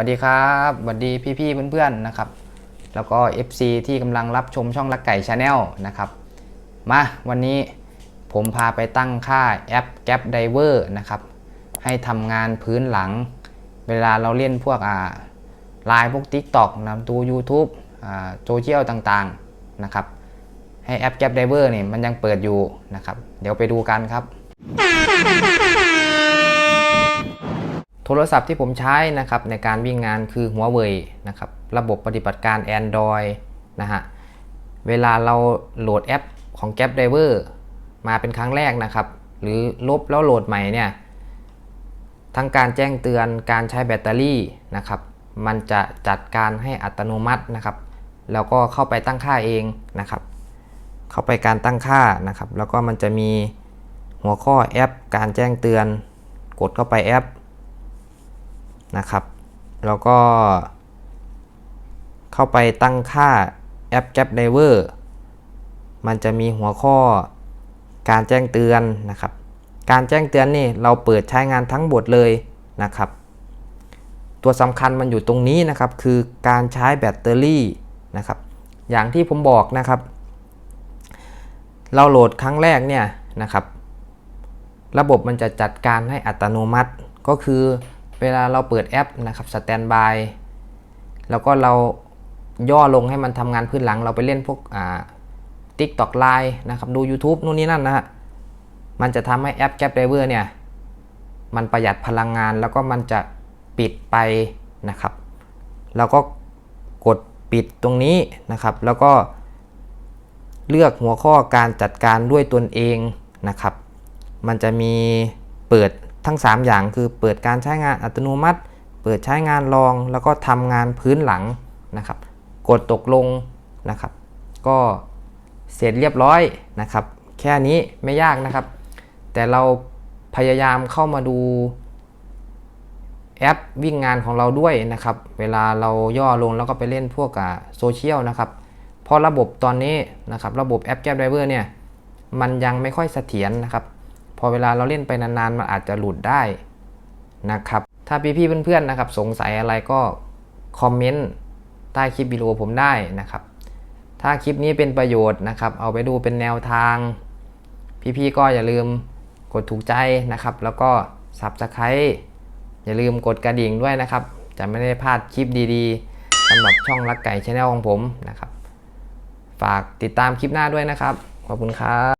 วัสดีครับสวัสดีพี่ๆเพื่อนๆนะครับ แล้วก็ FC ที่กำลังรับชมช่องลักไก่ชาแนลนะครับมาวันนี้ผมพาไปตั้งค่าแอป Gap Diver นะครับ ให้ทำงานพื้นหลัง เวลาเราเล่นพวกอ่าไลน์พวก TikTok นะดู YouTube อ่าโซเชียลต่างๆนะครับ ให้แอป Gap Diver เนี่ยมันยังเปิดอยู่นะครับ เดี๋ยวไปดูกันครับ โทรศัพท์ที่ผมใช้นะครับในการวิ่งงานคือหัวเว่ยนะครับระบบปฏิบัติการ Android นะฮะเวลาเราโหลดแอปของ Gap Driver มาเป็นครั้งแรกนะครับ หรือลบแล้วโหลดใหม่เนี่ยทั้งการแจ้งเตือนการใช้แบตเตอรี่นะครับมันจะจัดการให้อัตโนมัตินะครับ แล้วก็เข้าไปตั้งค่าเองนะครับ เข้าไปการตั้งค่านะครับ แล้วก็มันจะมีหัวข้อแอป การแจ้งเตือน กดเข้าไปแอป นะครับ แล้วก็ เข้าไปตั้งค่าแอป Gap Diver มันจะมีหัวข้อการแจ้งเตือนนะครับ การแจ้งเตือนนี่เราเปิดใช้งานทั้งหมดเลยนะครับ ตัวสำคัญมันอยู่ตรงนี้นะครับ คือการใช้แบตเตอรี่นะครับ อย่างที่ผมบอกนะครับ เราโหลดครั้งแรกเนี่ยนะครับ ระบบมันจะจัดการให้อัตโนมัติก็คือ เวลาเราเปิดแอปนะครับสแตนบายแล้วก็เราย่อลงให้มันทำงานพื้นหลัง เราไปเล่นพวกอ่า TikTok Line นะครับดู YouTube นู่นนี่นั่นนะฮะมันจะทำให้แอป Gap Driver เนี่ย มันประหยัดพลังงานแล้วก็มันจะปิดไปนะครับ แล้วก็กดปิดตรงนี้นะครับ แล้วก็เลือกหัวข้อการจัดการด้วยตนเองนะครับ มันจะมีเปิด ทั้ง 3 อย่างคือเปิดการใช้งานอัตโนมัติ เปิดใช้งานรอง แล้วก็ทำงานพื้นหลังนะครับ กดตกลงนะครับ ก็เสร็จเรียบร้อยนะครับ แค่นี้ไม่ยากนะครับ แต่เราพยายามเข้ามาดูแอปวิ่งงานของเราด้วยนะครับ เวลาเราย่อลงแล้วก็ไปเล่นพวกโซเชียลนะครับเพราะระบบตอนนี้นะครับ ระบบแอป Gap Driver เนี่ย มันยังไม่ค่อยเสถียรนะครับ พอเวลาเราเล่นไปนานๆ มันอาจจะหลุดได้นะครับ ถ้าพี่ๆเพื่อนๆนะครับ สงสัยอะไรก็คอมเมนต์ใต้คลิปวิดีโอผมได้นะครับ ถ้าคลิปนี้เป็นประโยชน์นะครับ เอาไปดูเป็นแนวทาง พี่ๆก็อย่าลืมกดถูกใจนะครับ แล้วก็ Subscribe อย่าลืมกดกระดิ่งด้วยนะครับ จะไม่ได้พลาดคลิปดีๆสำหรับช่องรักไก่ชาแนลของผมนะครับ ฝากติดตามคลิปหน้าด้วยนะครับ ขอบคุณครับ